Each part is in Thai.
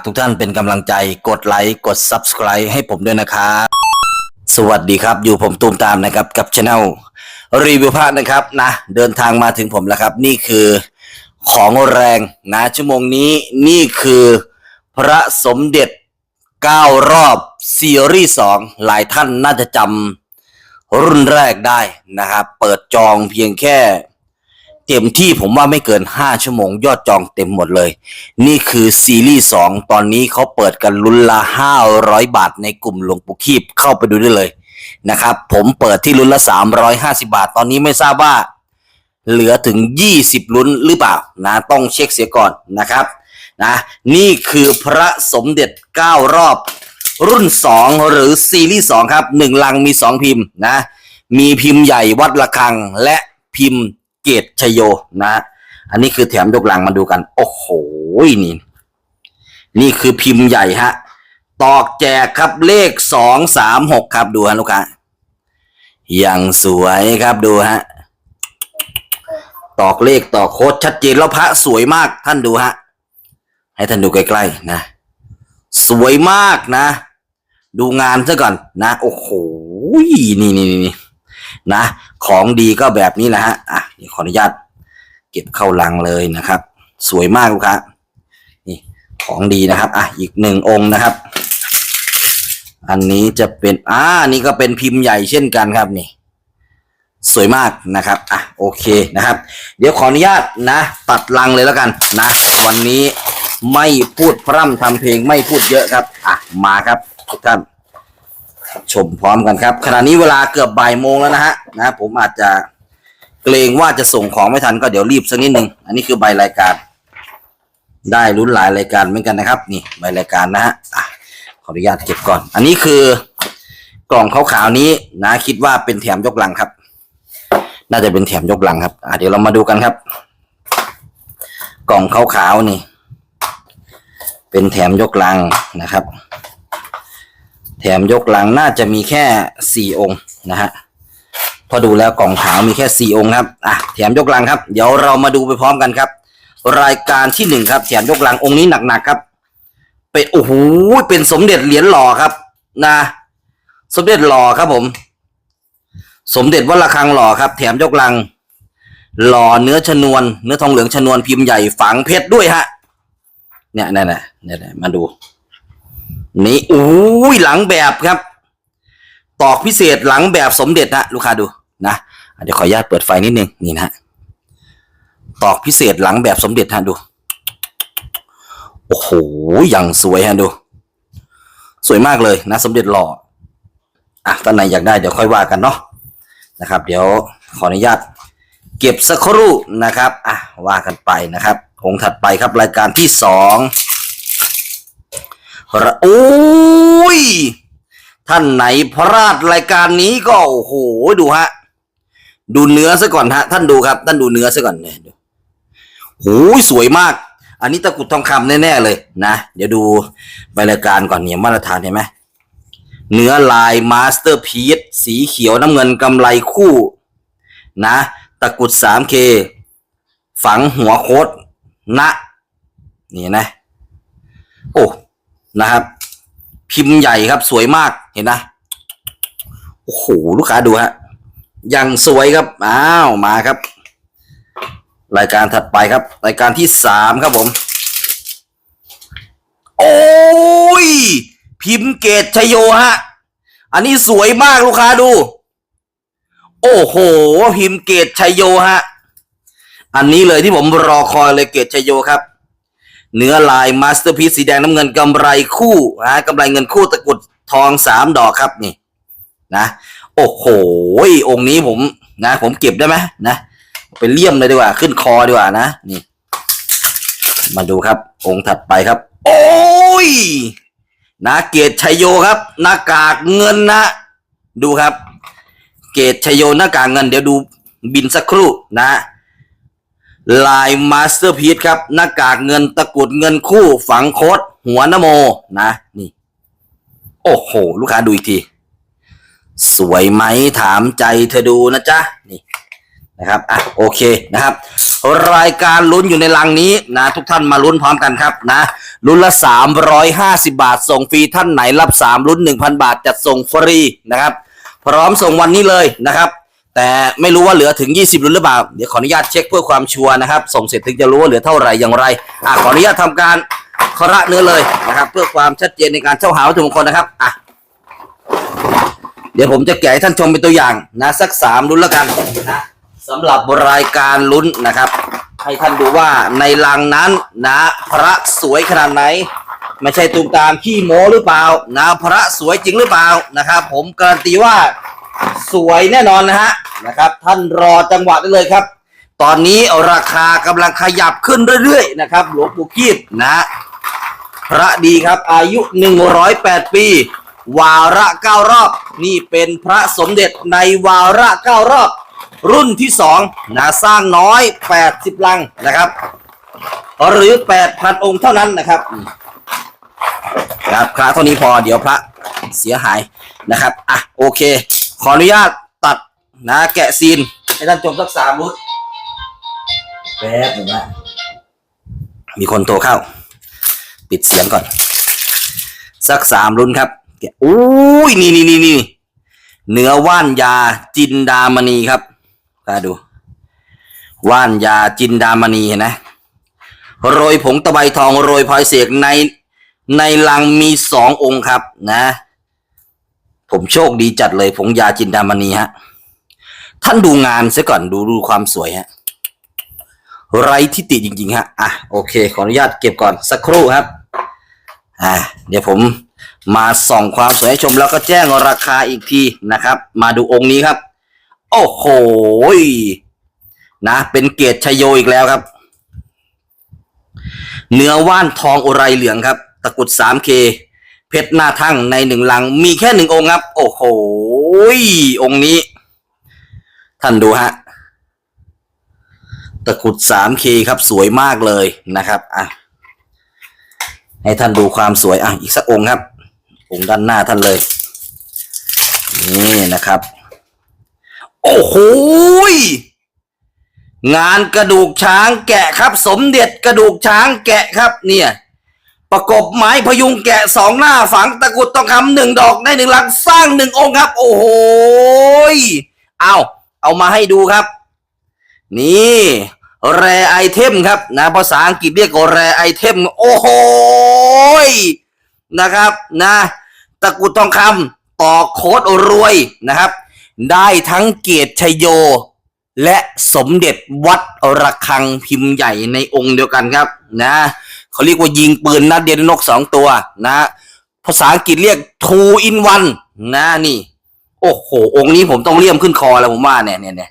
ากทุกท่านเป็นกำลังใจกดไลค์กด Subscribe ให้ผมด้วยนะครับสวัสดีครับ อยู่ผมตูมตามนะครับกับช anel รีวิวพระนะครับนะเดินทางมาถึงผมแล้วครับ นี่คือของแรงนะชั่วโมงนี้นี่คือพระสมเด็จ 9 รอบซีรีส์2หลายท่านน่าจะจำรุ่นแรกได้นะครับ เปิดจองเพียงแค่ เต็มที่ผมว่าไม่เกิน 5 ชั่วโมงยอดจองเต็มหมดเลย นี่คือซีรีส์ 2 ตอนนี้เขาเปิดกันลุ้นละ 500 บาทในกลุ่มหลวงปู่คีบเข้าไปดูได้เลยนะครับ ผมเปิดที่ลุ้นละ 350 บาท ตอนนี้ไม่ทราบว่า เหลือถึง 20 ลุ้นหรือเปล่านะต้องเช็คเสียก่อนนะครับนะนี่คือพระสมเด็จ 9 รอบ รุ่น 2 หรือซีรีส์ 2 ครับ 1 ลังมี 2 พิมพ์นะมีพิมพ์ใหญ่วัดระฆังและพิมพ์ เกตชโยนะ อันนี้คือแถมยกหลังมาดูกัน โอ้โหนี่ นี่คือพิมพ์ใหญ่ฮะ ตอกแจกครับเลขสองสามหกครับดูฮะลูกค้าอย่างสวยครับดูฮะ ตอกเลขตอกโค้ดชัดเจนแล้วพระสวยมากท่านดูฮะ ให้ท่านดูใกล้ๆนะ สวยมากนะ ดูงานซะก่อนนะ โอ้โห นี่นี่นี่ นะ ของดีก็แบบนี้แหละฮะอะนี่ขออนุญาตเก็บเข้าลังเลยนะครับ สวยมากลูกค้านี่ของดีนะครับอะอีกหนึ่งองค์นะครับ อันนี้จะเป็นอ่านี่ก็เป็นพิมพ์ใหญ่เช่นกันครับนี่ สวยมากนะครับอะโอเคนะครับ เดี๋ยวขออนุญาตนะ ตัดลังเลยแล้วกันนะ วันนี้ไม่พูดพร่ำทำเพลงไม่พูดเยอะครับ อะมาครับทุกท่าน ชมพร้อมกันครับขณะนี้เวลาเกือบบ่ายโมงแล้วนะฮะนะผมอาจจะเกรงว่าจะส่งของไม่ทันก็เดี๋ยวรีบสักนิดหนึ่งอันนี้คือใบรายการ ได้ลุ้นหลายรายการเหมือนกันนะครับ นี่ใบรายการนะฮะอะขออนุญาตเก็บก่อน อันนี้คือกล่องขาวๆนี้นะ คิดว่าเป็นแถมยกหลังครับ น่าจะเป็นแถมยกหลังครับอะเดี๋ยวเรามาดูกันครับ กล่องขาวๆนี่ เป็นแถมยกลังนะครับ แถมยกหลังน่าจะมีแค่สี่องค์นะฮะพอดูแล้วกล่องขาวมีแค่สี่องค์ครับอะแถมยกหลังครับเดี๋ยวเรามาดูไปพร้อมกันครับ รายการที่หนึ่งครับ แถมยกหลังองค์นี้หนักๆครับ เป็นโอ้โหเป็นสมเด็จเหรียญหล่อครับนะ สมเด็จหล่อครับผม สมเด็จวัดระฆังหล่อครับ แถมยกหลัง หล่อเนื้อชนวน เนื้อทองเหลืองชนวนพิมพ์ใหญ่ฝังเพชรด้วยฮะเนี่ยนั่นน่ะเนี่ยน่ะมาดู นี่อุ้ยหลังแบบครับ ตอกพิเศษหลังแบบสมเด็จนะลูกค้าดูนะเดี๋ยวขออนุญาตเปิดไฟนิดนึงนี่นะตอกพิเศษหลังแบบสมเด็จฮะดู โอ้โหอย่างสวยฮะดู สวยมากเลยนะ สมเด็จหล่ออะท่านไหนอยากได้เดี๋ยวค่อยว่ากันเนาะนะครับ เดี๋ยวขออนุญาตเก็บสักครู่นะครับ อะว่ากันไปนะครับองถัดไปครับรายการที่สอง โอ้ย ท่านไหนพลาดรายการนี้ก็โอ้โหดูฮะ ดูเนื้อซะก่อนฮะ ท่านดูครับ ท่านดูเนื้อซะก่อนเนี่ยดูโอ้ยสวยมาก อันนี้ตะกุดทองคำแน่ๆเลยนะเดี๋ยวดูบรายการก่อนเนี่ยมาตรฐานเห็นไหมเนื้อลายมาสเตอร์พีซสีเขียวน้ำเงินกำไรคู่ นะ ตะกุด 3K ฝังหัวโคตรนะ นี่นะ โอ้ นะครับ พิมพ์ใหญ่ครับสวยมากเห็นนะโอ้โหลูกค้าดูฮะยังสวยครับอ้าวมาครับ รายการถัดไปครับ รายการที่สามครับผม โอ้ย พิมพ์เกตชโยฮะ อันนี้สวยมากลูกค้าดู โอ้โห พิมพ์เกตชโยฮะ อันนี้เลยที่ผมรอคอยเลยเกตชโยครับ เนื้อลายมาสเตอร์พีซสีแดงน้ำเงินกำไรคู่นะกำไรเงินคู่ตะกุดทองสามดอกครับนี่นะโอ้โหองค์นี้ผมนะ ผมเก็บได้ไหมนะไปเลี่ยมเลยดีกว่า ขึ้นคอดีกว่านะนี่ มาดูครับ องค์ถัดไปครับ โอ้ยนะเกตชัยโยครับ หน้ากากเงินนะ ดูครับ เกตชัยโยหน้ากากเงิน เดี๋ยวดูบินสักครู่นะ ลายมาสเตอร์พีซครับ หน้ากากเงินตะกุดเงินคู่ฝังโคดหัวนโมนะ นี่ โอ้โห ลูกค้าดูอีกที สวยไหมถามใจเธอดูนะจ๊ะ นี่นะครับอะโอเคนะครับ รายการลุ้นอยู่ในลังนี้นะทุกท่านมาลุ้นพร้อมกันครับนะลุ้นละ 350 บาท ส่งฟรีท่านไหนรับ 3 ลุ้น 1,000 บาทจัดส่งฟรีนะครับ พร้อมส่งวันนี้เลยนะครับ แต่ไม่รู้ว่าเหลือถึง 20ลุ้นหรือเปล่า เดี๋ยวขออนุญาตเช็คเพื่อความชัวร์นะครับ ส่งเสร็จถึงจะรู้ว่าเหลือเท่าไหร่อย่างไรอะขออนุญาตทำการคระเนื้อเลยนะครับ เพื่อความชัดเจนในการเช่าหาวัตถุมงคลนะครับอะเดี๋ยวผมจะแกะให้ท่านชมเป็นตัวอย่างนะสักสามลุ้นแล้วกันนะสำหรับรายการลุ้นนะครับ ให้ท่านดูว่าในลังนั้นนะพระสวยขนาดไหน ไม่ใช่ตูมตามขี้โม้หรือเปล่านะพระสวยจริงหรือเปล่านะครับ ผมการันตีว่า สวยแน่นอนนะฮะนะครับ ท่านรอจังหวะได้เลยครับ ตอนนี้ราคากำลังขยับขึ้นเรื่อยๆนะครับ หลวงปู่คีบนะพระดีครับอายุ 108 ปี วาระเก้ารอบ นี่เป็นพระสมเด็จในวาระเก้ารอบ รุ่นที่สองนะสร้างน้อย 80 ลังนะครับ หรือ 8,000 องค์เท่านั้นนะครับครับพระเท่านี้พอเดี๋ยวพระเสียหายนะครับ อะ โอเค ขออนุญาตตัดนะแกะซีนให้ท่านชมสักสามมุดแป๊บหนึ่งนะมีคนโทรเข้า ปิดเสียงก่อน สักสามรุ่นครับแกะอุ้ยนี่นี่นี่นี่เนื้อว่านยาจินดามณีครับมาดู ว่านยาจินดามณีเห็นไหมโรยผงตะไบทองโรยพลอยเสกในในลังมีสององค์ครับนะ ผมโชคดีจัดเลยผงยาจินดามณีฮะ ท่านดูงานเสียก่อนดูดูความสวยฮะ ไรทิติจริง ๆ ฮะ อะ โอเค ขออนุญาตเก็บก่อนสักครู่ครับ อ่า เดี๋ยวผมมาส่องความสวยให้ชมแล้วก็แจ้งราคาอีกทีนะครับ มาดูองค์นี้ครับ โอ้โหนะ เป็นเกียรติชโยอีกแล้วครับ เนื้อว่านทองอุไรเหลืองครับ ตะกุด 3K เพชรหน้าทั่งในหนึ่งลัง มีแค่หนึ่งองค์ครับ โอ้โหองค์นี้ ท่านดูฮะตะกุด 3K ครับสวยมากเลยนะครับอะให้ท่านดูความสวยอะอีกสักองค์ครับ องค์ด้านหน้าท่านเลย นี่นะครับ โอ้โหงานกระดูกช้างแกะครับ สมเด็จกระดูกช้างแกะครับ เนี่ย ประกบไม้พยุงแกะสองหน้าฝังตะกุดทองคำหนึ่งดอกได้หนึ่งลังสร้างหนึ่งองค์ครับ โอ้โหเอาเอามาให้ดูครับ นี่แรไอเทมครับนะภาษาอังกฤษเรียกว่าแรไอเทม โอ้โหยนะครับนะตะกุดทองคำต่อโคดรรวยนะครับ ได้ทั้งเกียรติชยโย และสมเด็จวัดระฆังพิมพ์ใหญ่ในองค์เดียวกันครับนะ เขาเรียกว่ายิงปืนนัดเดียวนกสองตัวนะภาษาอังกฤษเรียก two in one นะนี่ โอ้โห องค์นี้ผมต้องเลี่ยมขึ้นคอแล้วผมว่าเนี่ยเนี่ยเนี่ย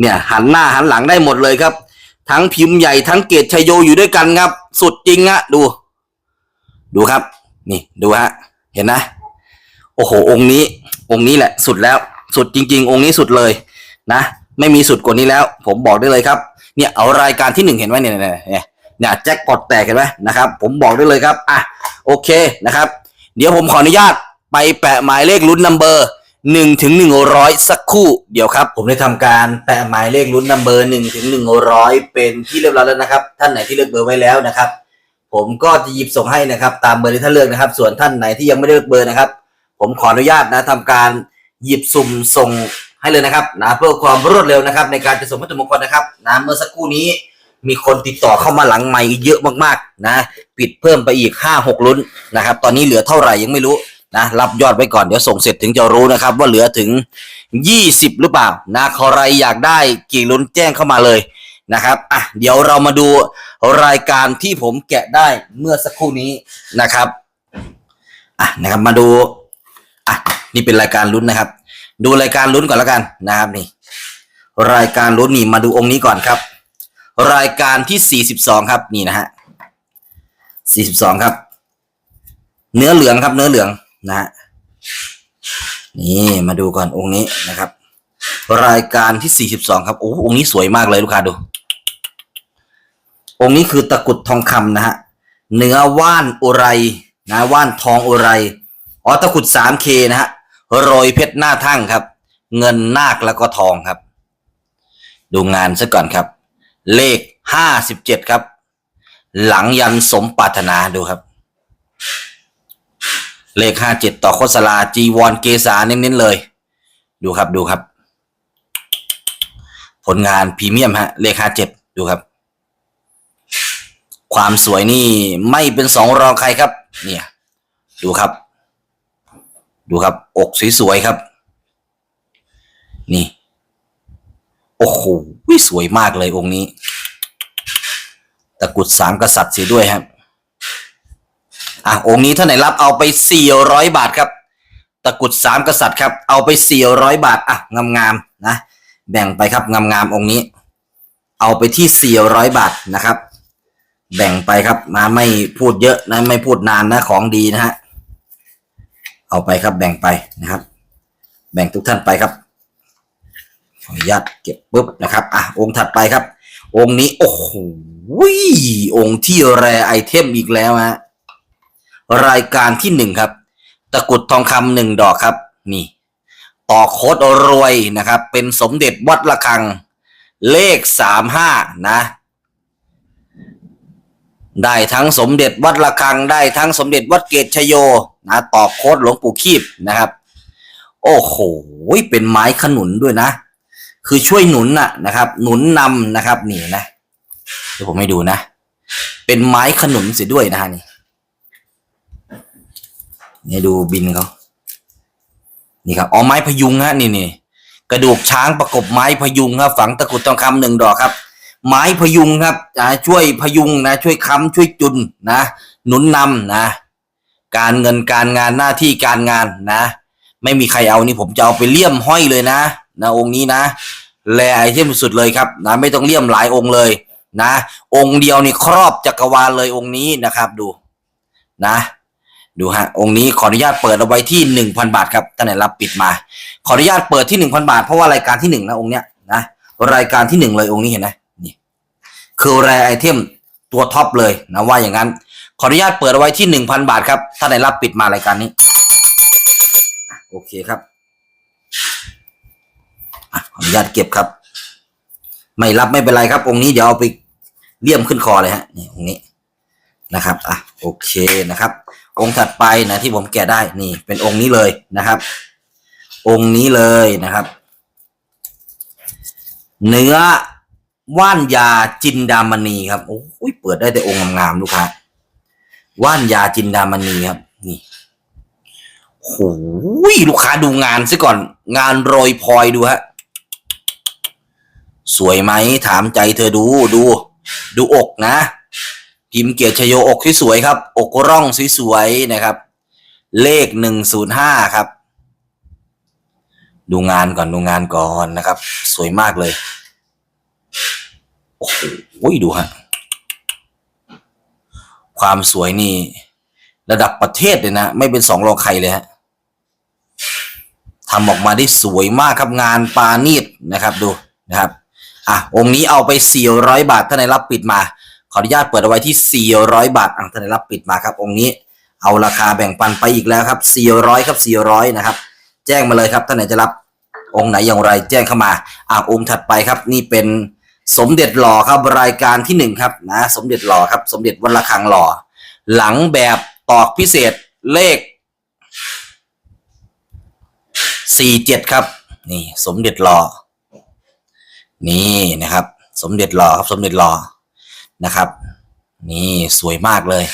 เนี่ยหันหน้าหันหลังได้หมดเลยครับ ทั้งพิมพ์ใหญ่ทั้งเกตชยโยอยู่ด้วยกันครับ สุดจริงอะดู ดูครับ นี่ดูฮะเห็นนะโอ้โห องค์นี้ องค์นี้แหละ สุดแล้ว สุดจริง ๆ องค์นี้สุดเลยนะ ไม่มีสุดกว่านี้แล้ว ผมบอกได้เลยครับ เนี่ยเอารายการที่หนึ่งเห็นไหมเนี่ยเนี่ย เนี่ยแจ็คพอตแตกเห็นไหมนะครับผมบอกได้เลยครับอะโอเคนะครับ เดี๋ยวผมขออนุญาตไปแปะหมายเลขลุ้นนัมเบอร์หนึ่งถึงหนึ่งร้อยสักคู่เดี๋ยวครับ ผมได้ทำการแปะหมายเลขลุ้นนัมเบอร์หนึ่งถึงหนึ่งร้อยเป็นที่เรียบร้อยแล้วนะครับ ท่านไหนที่เลือกเบอร์ไว้แล้วนะครับ ผมก็จะหยิบส่งให้นะครับ ตามเบอร์ที่ท่านเลือกนะครับ ส่วนท่านไหนที่ยังไม่ได้เลือกเบอร์นะครับ ผมขออนุญาตนะทำการหยิบสุ่มส่งให้เลยนะครับนะเพื่อความรวดเร็วนะครับ ในการจะส่งวัตถุมงคลนะครับนะเมื่อสักครู่นี้ มีคนติดต่อเข้ามาหลังใหม่เยอะมากๆนะ ปิดเพิ่มไปอีกห้าหกลุ้นนะครับ ตอนนี้เหลือเท่าไหร่ยังไม่รู้นะรับยอดไว้ก่อนเดี๋ยวส่งเสร็จถึงจะรู้นะครับ ว่าเหลือถึงยี่สิบหรือเปล่านะใครอยากได้กี่ลุ้นแจ้งเข้ามาเลยนะครับอะเดี๋ยวเรามาดูรายการที่ผมแกะได้เมื่อสักครู่นี้นะครับอะนะครับมาดูอะนี่เป็นรายการลุ้นนะครับ ดูรายการลุ้นก่อนแล้วกันนะครับนี่ รายการลุ้นนี่มาดูองค์นี้ก่อนครับ รายการที่สี่สิบสองครับ นี่นะฮะสี่สิบสองครับ เนื้อเหลืองครับ เนื้อเหลืองนะฮะ นี่มาดูก่อนองค์นี้นะครับ รายการที่สี่สิบสองครับ โอ้องค์นี้สวยมากเลยลูกค้าดู องค์นี้คือตะกุดทองคำนะฮะ เนื้อว่านอุไรนะว่านทองอุไรอ๋อตะกุดสามเคนะฮะโรยเพชรหน้าทั่งครับ เงินนาคแล้วก็ทองครับ ดูงานซะก่อนครับ เลขห้าสิบเจ็ดครับ หลังยันสมปรารถนาดูครับ เลขห้าเจ็ดต่อโคสลาจีวรเกษาเน้นๆเลย ดูครับดูครับ ผลงานพรีเมียมฮะ เลขห้าเจ็ดดูครับ ความสวยนี่ไม่เป็นสองรองใครครับ เนี่ย ดูครับ ดูครับ อกสวยๆครับ นี่ โอ้โหสวยมากเลยองค์นี้ ตะกุดสามกษัตริย์เสียด้วยครับ อะองค์นี้ท่านไหนรับเอาไปสี่ร้อยบาทครับ ตะกุดสามกษัตริย์ครับ เอาไปสี่ร้อยบาท อะงามๆนะ แบ่งไปครับงามๆองค์นี้ เอาไปที่สี่ร้อยบาทนะครับ แบ่งไปครับ มาไม่พูดเยอะนะ ไม่พูดนานนะของดีนะฮะ เอาไปครับแบ่งไปนะครับ แบ่งทุกท่านไปครับ นุญาตเก็บปุ๊บนะครับอะองค์ถัดไปครับ องค์นี้โอ้โหองค์ที่แรไอเทมอีกแล้วฮะรายการที่หนึ่งครับ ตะกรุดทองคำหนึ่งดอกครับ นี่ ต่อโคดรวยนะครับ เป็นสมเด็จวัดระฆัง เลขสามห้านะ ได้ทั้งสมเด็จวัดระฆัง ได้ทั้งสมเด็จวัดเกตชโยนะต่อโคดหลวงปู่คีบนะครับ โอ้โห เป็นไม้ขนุนด้วยนะ คือช่วยหนุนน่ะนะครับ หนุนนำนะครับนี่นะเดี๋ยวผมให้ดูนะ เป็นไม้ขนุนเสียด้วยนะฮะนี่นี่ดูบินเขานี่ครับอ๋อไม้พยุงฮะนี่นี่กระดูกช้างประกบไม้พยุงครับฝังตะกุดทองคำหนึ่งดอกครับ ไม้พยุงครับช่วยพยุงนะ ช่วยค้ำช่วยจุนนะ หนุนนำนะ การเงินการงานหน้าที่การงานนะ ไม่มีใครเอานี่ผมจะเอาไปเลี่ยมห้อยเลยนะ นะองค์นี้นะแลไอเทมสุดเลยครับนะไม่ต้องเลี่ยมหลายองค์เลยนะ องค์เดียวนี่ครอบจักรวาลเลยองค์นี้นะครับดูนะ ดูฮะองค์นี้ขออนุญาตเปิดเอาไว้ที่หนึ่งพันบาทครับท่านไหนรับปิดมา ขออนุญาตเปิดที่หนึ่งพันบาท เพราะว่ารายการที่หนึ่งนะองค์เนี้ยนะรายการที่หนึ่งเลยองค์นี้เห็นไหมนี่คือแรไอเทมตัวท็อปเลยนะว่าอย่างนั้น ขออนุญาตเปิดเอาไว้ที่หนึ่งพันบาทครับท่านไหนรับปิดมารายการนี้โอเคครับ อะขออนุญาตเก็บครับ ไม่รับไม่เป็นไรครับ องค์นี้เดี๋ยวเอาไปเลี่ยมขึ้นคอเลยฮะนี่องค์นี้นะครับอะโอเคนะครับ องค์ถัดไปนะที่ผมแกะได้นี่ เป็นองค์นี้เลยนะครับ องค์นี้เลยนะครับ เนื้อว่านยาจินดามณีครับโอ้ยเปิดได้แต่องค์งามๆลูกค้าว่านยาจินดามณีครับนี่โอ้ยลูกค้าดูงานซะก่อน งานโรยพลอยดูฮะ สวยไหมถามใจเธอดูดู ดูอกนะ พิมพ์เกียรติชโยอกสวยๆครับ อกร่องสวยๆนะครับ เลขหนึ่งศูนย์ห้าครับ ดูงานก่อนดูงานก่อนนะครับ สวยมากเลยโอ้โหดูฮะความสวยนี่ ระดับประเทศเลยนะ ไม่เป็นสองรองใครเลยฮะทำออกมาได้สวยมากครับงานปานีดนะครับดูนะครับ อะองค์นี้เอาไป 400 บาทท่านไหนรับปิดมา ขออนุญาตเปิดเอาไว้ที่ 400 บาทอะท่านไหนรับปิดมาครับ องค์นี้เอาราคาแบ่งปันไปอีกแล้วครับ 400 ครับ 400 นะครับ แจ้งมาเลยครับท่านไหนจะรับองค์ไหนอย่างไรแจ้งเข้ามาอะองค์ถัดไปครับ นี่เป็นสมเด็จหล่อครับรายการที่หนึ่งครับนะสมเด็จหล่อครับ สมเด็จวัดระฆังหล่อ หลังแบบตอกพิเศษเลข 47 ครับ นี่สมเด็จหล่อ นี่นะครับ สมเด็จหล่อครับสมเด็จหล่อนะครับ นี่สวยมากเลย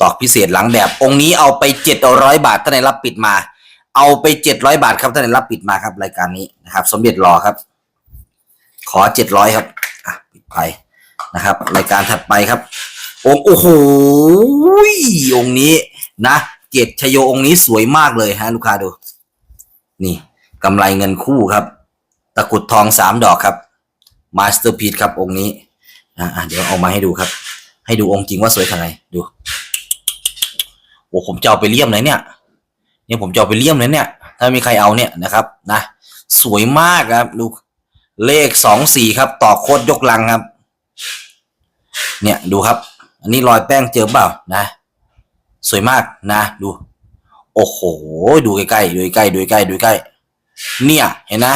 ตอกพิเศษหลังแบบองค์นี้เอาไปเจ็ดร้อยบาทท่านไหนรับปิดมา เอาไปเจ็ดร้อยบาทครับท่านไหนรับปิดมาครับรายการนี้นะครับ สมเด็จหล่อครับ ขอเจ็ดร้อยครับอะปิดไปนะครับ รายการถัดไปครับ องค์โอ้โหองค์นี้นะเกียรติชโยองค์นี้สวยมากเลยฮะลูกค้าดู นี่กำไรเงินคู่ครับะกรุดทองสามดอกครับมาสเตอร์พี e ครับองค์นี้อะเดี๋ยวเอามาให้ดูครับ ให้ดูองค์จริงว่าสวยขนาดไหนดูโอ้ผมจะเอาไปเลี่ยมเลยเนี่ย เนี่ยผมจะเอาไปเลี่ยมเลยเนี่ย ถ้ามีใครเอาเนี่ยนะครับนะสวยมากครับดูเลขสองสี่ครับ ต่อโคตรยกลังครับ เนี่ยดูครับ อันนี้รอยแป้งเจอเปล่านะ สวยมากนะดู โอ้โห ดูใกล้ๆดูใกล้ๆดูใกล้ๆดูใกล้เนี่ยเห็นนะ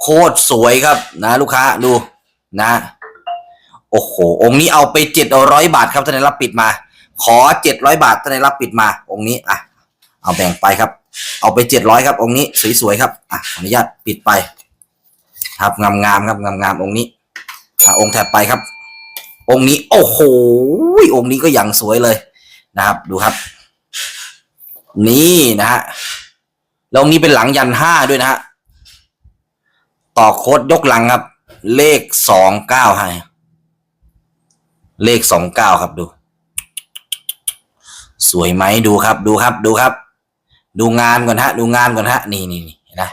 โคตรสวยครับนะลูกค้าดูนะ โอ้โห องค์นี้เอาไปเจ็ดร้อยบาทครับท่านายรับปิดมา ขอเจ็ดร้อยบาทท่านายรับปิดมา องค์นี้อะเอาแบ่งไปครับ เอาไปเจ็ดร้อยครับองค์นี้สวยๆครับอะขออนุญาตปิดไป ครับงามๆครับงามๆองค์นี้อะองค์ถัดไปครับ องค์นี้ โอ้โหองค์นี้ก็อย่างสวยเลยนะครับดูครับ นี่นะฮะแล้วองค์นี้เป็นหลังยันห้าด้วยนะฮะ ต่อโค้ดยกหลังครับ เลขสองเก้าให้ เลขสองเก้าครับดู สวยไหมดูครับดูครับดูครับ ดูงานก่อนฮะ ดูงานก่อนฮะ นี่นี่นี่นะ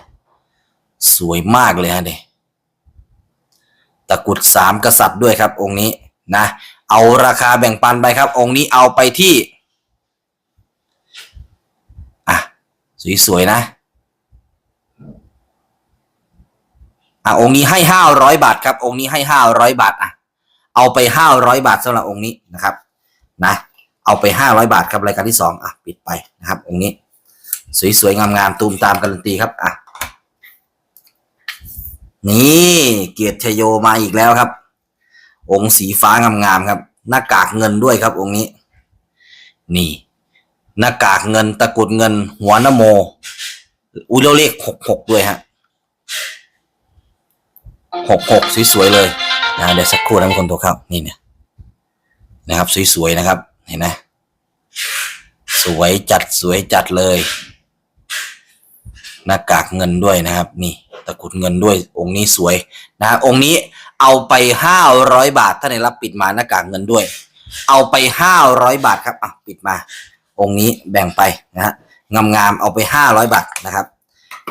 สวยมากเลยฮะเด็ตะกุดสามกษัตริย์ด้วยครับ องค์นี้นะ เอาราคาแบ่งปันไปครับ องค์นี้เอาไปที่ อะ สวยๆนะ อะองค์นี้ให้ห้าร้อยบาทครับ องค์นี้ให้ห้าร้อยบาทอะ เอาไปห้าร้อยบาทสำหรับองค์นี้นะครับ นะ เอาไปห้าร้อยบาทครับรายการที่สองอะปิดไปนะครับ องค์นี้ สวยๆงามๆตูมตามการันตีครับอะนี่เกียรติชโยมาอีกแล้วครับ องค์สีฟ้างามๆครับ หน้ากากเงินด้วยครับ องค์นี้ นี่ หน้ากากเงินตะกุดเงิน หัวนโม อุ้ยแล้วเลขหกหกด้วยฮะ หกหกสวยๆเลยนะเดี๋ยวสักครู่นะทุกคนตัวครับนี่เนี่ยนะครับสวยๆนะครับ เห็นไหมสวยจัดสวยจัดเลย หน้ากากเงินด้วยนะครับ นี่ตะกุดเงินด้วย องค์นี้สวยนะองค์นี้เอาไปห้าร้อยบาทถ้าในรับปิดมาหน้ากากเงินด้วย เอาไปห้าร้อยบาทครับอะปิดมา องค์นี้แบ่งไปนะฮะงามๆเอาไปห้าร้อยบาทนะครับ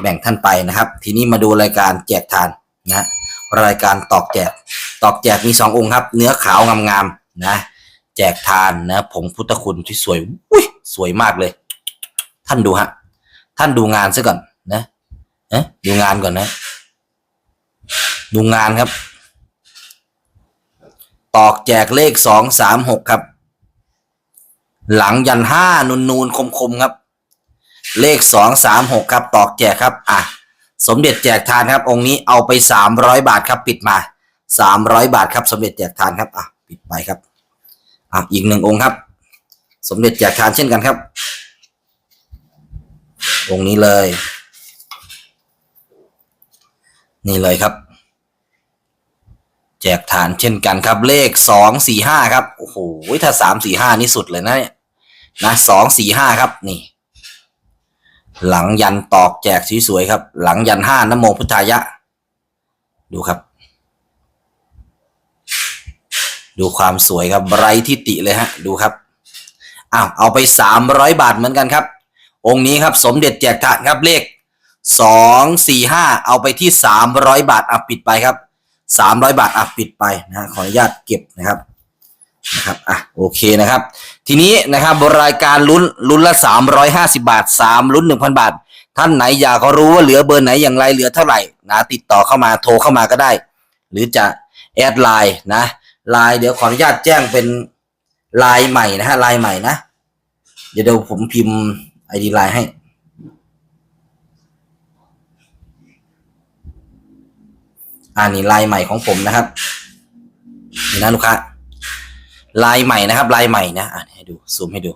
แบ่งท่านไปนะครับ ทีนี้มาดูรายการแจกทานนะฮะ รายการตอกแจก ตอกแจกมีสององค์ครับ เนื้อขาวงามๆนะ แจกทานนะผงพุทธคุณที่สวยอุ้ยสวยมากเลย ท่านดูฮะ ท่านดูงานซะก่อนนะเอ๊ะดูงานก่อนนะ ดูงานครับ ตอกแจกเลขสองสามหกครับ หลังยันห้านูนนูนคมคมๆครับ เลขสองสามหกครับ ตอกแจกครับ อะ สมเด็จแจกทานครับ องค์นี้เอาไปสามร้อยบาทครับ ปิดมาสามร้อยบาทครับ สมเด็จแจกทานครับอะปิดไปครับอะอีกหนึ่งองค์ครับ สมเด็จแจกทานเช่นกันครับ องค์นี้เลย นี่เลยครับ แจกฐานเช่นกันครับ เลขสองสี่ห้าครับโอ้โหถ้าสามสี่ห้านี่สุดเลยนะเนี่ยนะสองสี่ห้าครับนี่ หลังยันตอกแจกสวยครับ หลังยันห้านโมพุทธายะ ดูครับ ดูความสวยครับไรทิติเลยฮะ ดูครับอ้าวเอาไปสามร้อยบาทเหมือนกันครับ องค์นี้ครับสมเด็จแจกฐานครับเลขสองสี่ห้าเอาไปที่สามร้อยบาทอะปิดไปครับสามร้อยบาทอะปิดไปนะฮะขออนุญาตเก็บนะครับ นะครับอะโอเคนะครับ ทีนี้นะครับรายการลุ้นลุ้นละสามร้อยห้าสิบาทสามลุ้นหนึ่งพันบาท ท่านไหนอยากรู้ว่าเหลือเบอร์ไหนอย่างไรเหลือเท่าไหร่นะติดต่อเข้ามาโทรเข้ามาก็ได้ หรือจะแอดไลน์นะไลน์เดี๋ยวขออนุญาตแจ้งเป็นไลน์ใหม่นะฮะไลน์ใหม่นะเดี๋ยวเดี๋ยวผมพิมพ์ไอดีไลน์ให้อ่านี่ลายใหม่ของผมนะครับนี่นะลูกค้า ลายใหม่นะครับลายใหม่นะอ่านให้ดูซูมให้ดู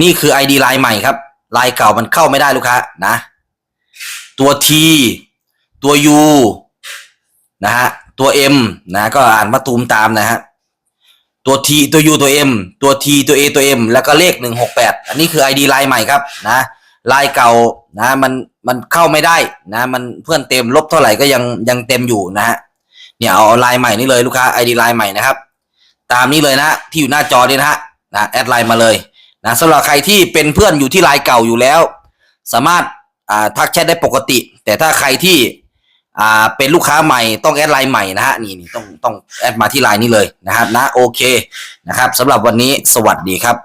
นี่คือ ID ลายใหม่ครับลายเก่ามันเข้าไม่ได้ลูกค้านะ ตัว T ตัว U นะฮะตัว M นะก็อ่านมาตูมตามนะฮะตัว T ตัว U ตัว M ตัว T ตัว A ตัว M แล้วก็เลขหนึ่งหกแปดอันนี้คือ ID ลายใหม่ครับนะลายเก่านะมันมันเข้าไม่ได้นะมันเพื่อนเต็มลบเท่าไหร่ก็ยังยังเต็มอยู่นะฮะเนี่ยเอาลายใหม่นี่เลยลูกค้า ID ลายใหม่นะครับ ตามนี้เลยนะที่อยู่หน้าจอนี่นะฮะนะแอดไลน์มาเลยนะสำหรับใครที่เป็นเพื่อนอยู่ที่ไลน์เก่าอยู่แล้ว สามารถอ่าทักแชทได้ปกติ แต่ถ้าใครที่อ่าเป็นลูกค้าใหม่ต้องแอดไลน์ใหม่นะฮะนี่นี่ต้องต้องแอดมาที่ไลน์นี้เลยนะครับนะโอเคนะครับสำหรับวันนี้สวัสดีครับ